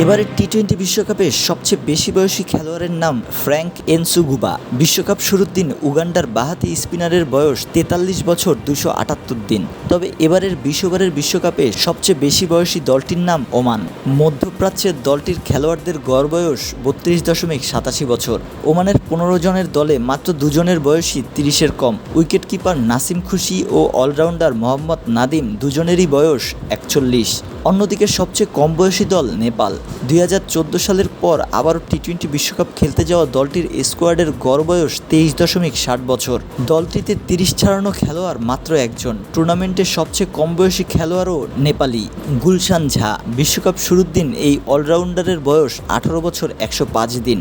এবারের T twenty বিশ্বকাপে সবচেয়ে বেশি বয়সী খেলোয়াড়ের নাম ফ্র্যাঙ্ক এনসুগুবা। বিশ্বকাপ শুরুর দিন উগান্ডার বাহাতি স্পিনারের বয়স তেতাল্লিশ বছর দুশো আটাত্তর দিন। তবে এবারের বিশ্ববারের বিশ্বকাপে সবচেয়ে বেশি বয়সী দলটির নাম ওমান। মধ্যপ্রাচ্যের দলটির খেলোয়াড়দের গড় বয়স বত্রিশ দশমিক সাতাশি বছর। ওমানের পনেরো জনের দলে মাত্র দুজনের বয়সী তিরিশের কম। উইকেট কিপার নাসিম খুশি ও অলরাউন্ডার মোহাম্মদ নাদিম দুজনেরই বয়স একচল্লিশ। অন্যদিকে সবচেয়ে কম বয়সী দল নেপাল। দুই হাজার চোদ্দ সালের পর আবারও টি টোয়েন্টি বিশ্বকাপ খেলতে যাওয়া দলটির স্কোয়াডের গড় বয়স তেইশ দশমিক ষাট বছর। দলটিতে তিরিশ ছাড়ানো খেলোয়াড় মাত্র একজন। টুর্নামেন্টের সবচেয়ে কম বয়সী খেলোয়াড়ও নেপালি, গুলশান ঝা। বিশ্বকাপ শুরুর দিন এই অলরাউন্ডারের বয়স আঠারো বছর একশো পাঁচ দিন।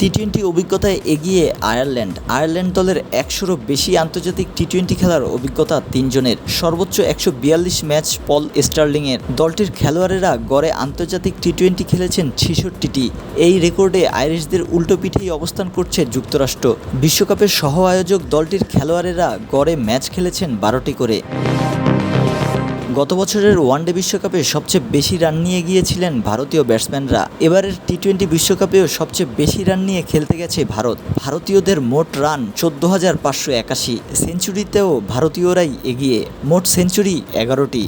টি টোয়েন্টি অভিজ্ঞতায় এগিয়ে আয়ারল্যান্ড। আয়ারল্যান্ড দলের একশোরও বেশি আন্তর্জাতিক টি টোয়েন্টি খেলার অভিজ্ঞতা তিনজনের। সর্বোচ্চ একশো বিয়াল্লিশ ম্যাচ পল স্টার্লিংয়ের। দলটির খেলোয়াড়েরা গড়ে আন্তর্জাতিক টি টোয়েন্টি খেলেছেন ছেষট্টিটি। এই রেকর্ডে আইরিশদের উল্টো পিঠেই অবস্থান করছে যুক্তরাষ্ট্র। বিশ্বকাপের সহ আয়োজক দলটির খেলোয়াড়েরা গড়ে ম্যাচ খেলেছেন বারোটি করে। গত বছরের ওয়ানডে বিশ্বকাপে সবচেয়ে বেশি রান নিয়ে গিয়েছিলেন ভারতীয় ব্যাটসম্যানরা। এবারের টি টোয়েন্টি বিশ্বকাপেও সবচেয়ে বেশি রান নিয়ে খেলতে গেছে ভারত। ভারতীয়দের মোট রান চোদ্দ হাজার পাঁচশো একাশি। সেঞ্চুরিতেও ভারতীয়রাই এগিয়ে। মোট সেঞ্চুরি এগারোটি।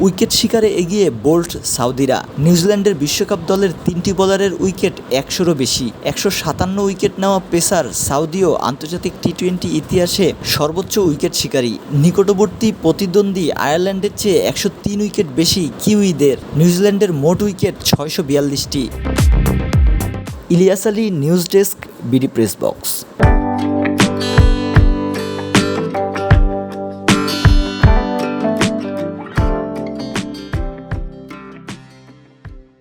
উইকেট শিকারে এগিয়ে বোল্ট সাউদিরা। নিউজিল্যান্ডের বিশ্বকাপ দলের তিনটি বোলারের উইকেট একশোরও বেশি। একশো সাতান্ন উইকেট নেওয়া পেসার সাউদিও আন্তর্জাতিক টি টোয়েন্টি ইতিহাসে সর্বোচ্চ উইকেট শিকারী। নিকটবর্তী প্রতিদ্বন্দ্বী আয়ারল্যান্ডের চেয়ে একশো তিন উইকেট বেশি কিউইদের। নিউজিল্যান্ডের মোট উইকেট ছয়শো বিয়াল্লিশটি। Ilias Ali, news desk, BD press box.